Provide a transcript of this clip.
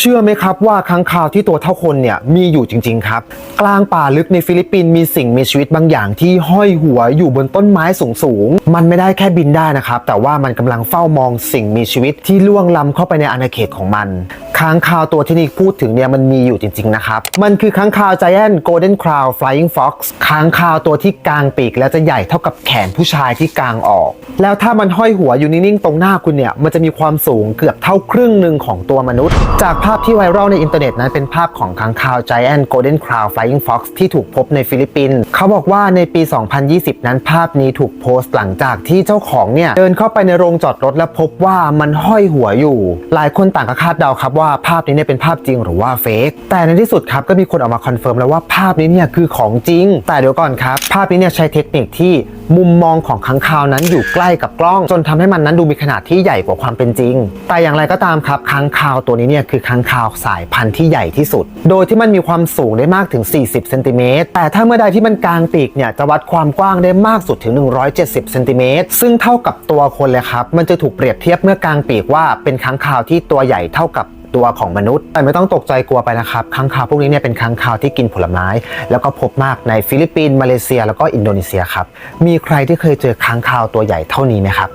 เชื่อไหมครับว่าค้างคาวที่ตัวเท่าคนเนี่ยมีอยู่จริง ๆ ครับ กลางป่าลึกในฟิลิปปินส์มีสิ่งมีชีวิตบางอย่างที่ห้อยหัวอยู่บนต้นไม้สูงๆมันไม่ได้แค่บินได้นะครับ แต่ว่ามันกำลังเฝ้ามองสิ่งมีชีวิตที่ล่วงล้ำเข้าไปในอาณาเขตของมัน ค้างคาวตัวที่นิกพูดถึงเนี่ยมันมีอยู่จริง ๆ นะครับ มันคือค้างคาว Giant Golden Crown Flying Fox ค้างคาวตัวที่กางปีก และจะใหญ่เท่ากับแขนผู้ชายที่กางออก แล้วถ้ามันห้อยหัวอยู่นิ่งๆตรงหน้าคุณเนี่ยมันจะมีความสูงเกือบเท่าครึ่งหนึ่งของตัวมนุษย์ จากภาพที่ไวรัลในอินเทอร์เน็ตนั้นเป็นภาพของค้างคาว Giant Golden Crown Flying Fox ที่ถูกพบในฟิลิปปินส์เขาบอกว่าในปี 2020 นั้นภาพนี้ถูกโพสต์หลังจากที่เจ้าของเนี่ยเดินเข้าไปในโรงจอดรถและพบว่ามันห้อยหัวอยู่ หลายคนต่างก็คาดเดาครับว่าภาพนี้เนี่ยเป็นภาพจริงหรือว่าเฟกแต่ในที่สุดครับก็มีคนออกมาคอนเฟิร์มแล้วว่าภาพนี้เนี่ยคือของจริง แต่เดี๋ยวก่อนครับ ภาพนี้เนี่ยใช้เทคนิคที่มุมมองของค้างคาวนั้นอยู่ใกล้กับกล้อง จนทำให้มันนั้นดูมีขนาดที่ใหญ่กว่าความเป็นจริง แต่อย่างไรก็ตามครับค้างคาวตัวนี้เนี่ยคือค้างคาวสายพันธุ์ที่ใหญ่ที่สุด โดยที่มันมีความสูงได้มากถึง 40เซนติเมตรแต่ถ้าเมื่อใดที่มันกางปีกเนี่ยจะวัดความกว้างได้มากสุดถึง 170เซนติเมตรซึ่งเท่ากับตัวคนเลยครับมันจะถูกเปรียบเทียบเมื่อกางปีกว่าเป็นค้างคาวที่ตัวใหญ่เท่ากับ ตัวของมนุษย์ แต่ไม่ต้องตกใจกลัวไปนะครับค้างคาวพวกนี้เนี่ยเป็นค้างคาวที่กินผลไม้ แล้วก็พบมากในฟิลิปปินส์มาเลเซีย แล้วก็อินโดนีเซียครับมีใครที่เคยเจอค้างคาวตัวใหญ่เท่านี้ไหมครับ